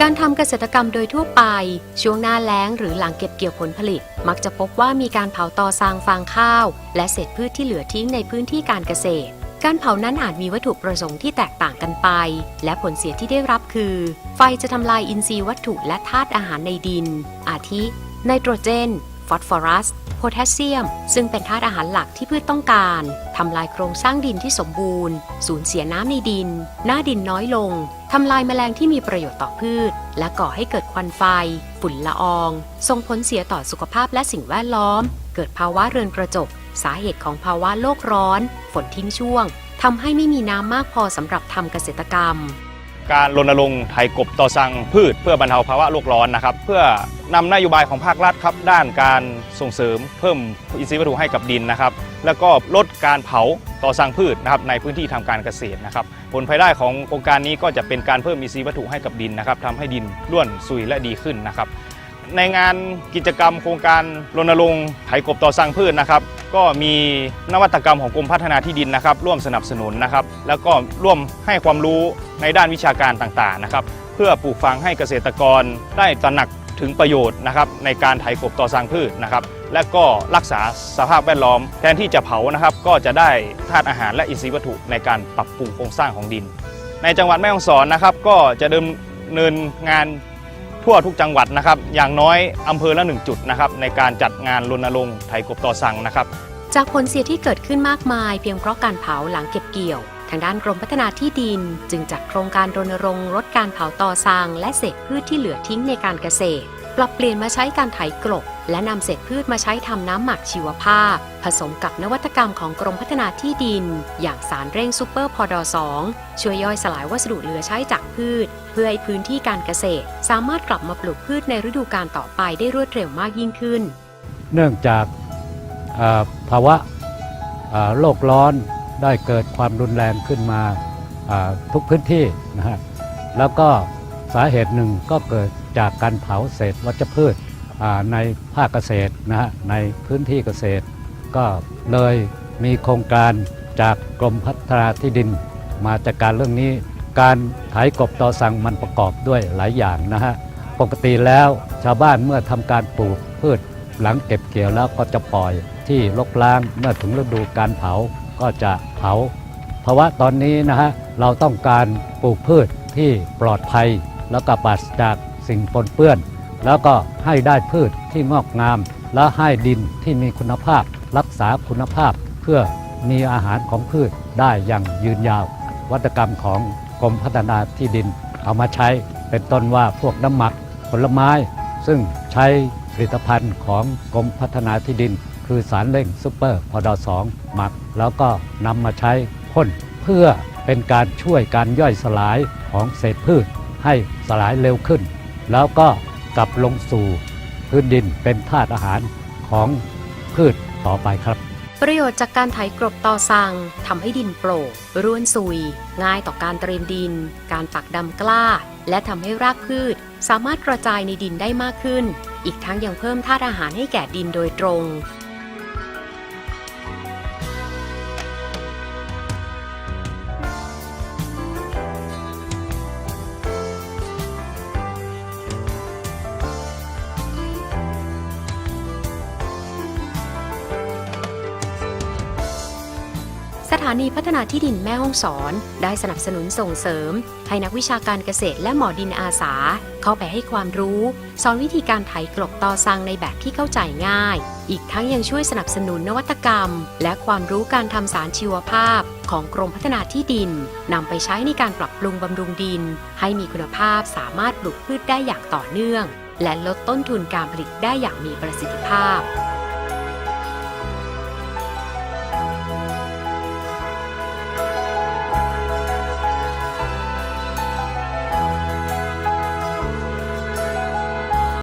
การทำเกษตรกรรมโดยทั่วไป ช่วงหน้าแล้งหรือหลังเก็บเกี่ยวผลผลิต มักจะพบว่ามีการเผาตอซางฟางข้าว และเศษพืชที่เหลือทิ้งในพื้นที่การเกษตร การเผานั้นอาจมีวัตถุประสงค์ที่แตกต่างกันไป และผลเสียที่ได้รับคือ ไฟจะทำลายอินทรีย์วัตถุและธาตุอาหารในดิน อาทิ ไนโตรเจน ฟอสฟอรัส โพแทสเซียม ซึ่งเป็นธาตุอาหารหลักที่พืชต้องการ ทำลายโครงสร้างดินที่สมบูรณ์ สูญเสียน้ำในดิน หน้าดินน้อยลง ทำลายแมลงที่มีประโยชน์ต่อพืช และก่อให้เกิดควันไฟ ฝุ่นละออง ส่งผลเสียต่อสุขภาพและสิ่งแวดล้อม เกิดภาวะเรือนกระจก สาเหตุของภาวะโลกร้อน ฝนทิ้งช่วงทำให้ไม่มีน้ำมากพอสำหรับทำเกษตรกรรม การรณรงค์ไถกบต่อสั่งพืช เพื่อบรรเทาภาวะโลกร้อนนะครับ เพื่อนำนโยบายของภาครัฐครับ ด้านการส่งเสริมเพิ่มอินทรีย์วัตถุให้กับดินนะครับ แล้วก็ลดการเผาต่อสั่งพืชนะครับในพื้นที่ทำการเกษตรนะครับ ผลภายได้ของโครงการนี้ก็จะเป็นการเพิ่มอินทรีย์วัตถุให้กับดินนะครับทำให้ดินร่วนซุยและดีขึ้นนะครับ ในงานกิจกรรมโครงการรณรงค์ไถกบต่อสั่งพืชนะครับ ก็มีนวัตกรรมของกรมพัฒนาที่ดินนะครับ ร่วมสนับสนุนนะครับ แล้วก็ร่วมให้ความรู้ในด้านวิชาการต่างๆนะครับ เพื่อปลูกฝังให้เกษตรกรได้ตระหนักถึงประโยชน์นะครับในการไถกบต่อสั่งพืชนะครับ และก็รักษาสภาพแวดล้อม แทนที่จะเผานะครับ ก็จะได้ธาตุอาหารและอินทรีย์วัตถุในการปรับปรุงโครงสร้างของดิน ในจังหวัดแม่ฮ่องสอนนะครับ ก็จะดำเนินงาน ทั่วทุกจังหวัดนะครับ อย่างน้อยอำเภอละหนึ่งจุดนะครับในการจัดงานรณรงค์ไถกบต่อสั่งนะครับ จากผลเสียที่เกิดขึ้นมากมายเพียงเพราะการเผาหลังเก็บเกี่ยว ทางด้านกรมพัฒนาที่ดิน จึงจัดโครงการรณรงค์ลดการเผาต่อสั่งและเศษพืชที่เหลือทิ้งในการเกษตร ปรับเปลี่ยนมาใช้การไถกลบ และนำเศษพืชมาใช้ทำน้ำหมักชีวภาพ ผสมกับนวัตกรรมของกรมพัฒนาที่ดิน อย่างสารเร่งซูเปอร์พอดอ2ช่วยย่อยสลายวัสดุเหลือใช้จากพืช เพื่อให้พื้นที่การเกษตร สามารถกลับมาปลูกพืชในฤดูกาลต่อไปได้รวดเร็วมากยิ่งขึ้น เนื่องจากภาวะโลกร้อนได้เกิดความรุนแรงขึ้นมาาทุกพื้นที่นะฮะแล้วก็ สาเหตุหนึ่งก็เกิดจากการเผาเศษวัชพืชในภาคเกษตรนะฮะในพื้นที่เกษตร ก็เลยมีโครงการจากกรมพัฒนาที่ดิน มาจัดการเรื่องนี้ การไถกบต่อสั่งมันประกอบด้วยหลายอย่างนะฮะปกติแล้วชาวบ้านเมื่อทำการปลูกพืชหลังเก็บเกี่ยวแล้วก็จะปล่อยที่รกร้างเมื่อถึงฤดูการเผาก็จะเผาภาวะตอนนี้นะฮะเราต้องการปลูกพืชที่ปลอดภัย แล้วก็ปราศจากสิ่งปนเปื้อน แล้วก็ให้ได้พืชที่งอกงาม และให้ดินที่มีคุณภาพ รักษาคุณภาพ เพื่อมีอาหารของพืชได้อย่างยืนยาว วัตกรรมของกรมพัฒนาที่ดิน เอามาใช้เป็นต้นว่าพวกน้ำหมักผลไม้ ซึ่งใช้ผลิตภัณฑ์ของกรมพัฒนาที่ดิน คือสารเร่งซูเปอร์พอดอสองหมัก แล้วก็นำมาใช้พ่นเพื่อเป็นการช่วยการย่อยสลายของเศษพืช ให้สลายเร็วขึ้น แล้วก็กลับลงสู่พื้นดินเป็นธาตุอาหารของพืชต่อไปครับ ประโยชน์จากการไถกรบต่อสั่งทำให้ดินโปร่งร่วนซุย ง่ายต่อการเตรียมดิน การปักดำกล้า และทำให้รากพืช สามารถกระจายในดินได้มากขึ้น อีกทั้งยังเพิ่มธาตุอาหารให้แก่ดินโดยตรง สถานีพัฒนาที่ดินแม่ฮ่องสอน ได้สนับสนุนส่งเสริม ให้นักวิชาการเกษตรและหมอดินอาสา เข้าไปให้ความรู้ สอนวิธีการไถกลบตอซังในแบบที่เข้าใจง่าย อีกทั้งยังช่วยสนับสนุนนวัตกรรม และความรู้การทำสารชีวภาพ ของกรมพัฒนาที่ดินนำไปใช้ในการปรับปรุงบำรุงดิน ให้มีคุณภาพสามารถปลูกพืชได้อย่างต่อเนื่อง และลดต้นทุนการผลิตได้อย่างมีประสิทธิภาพ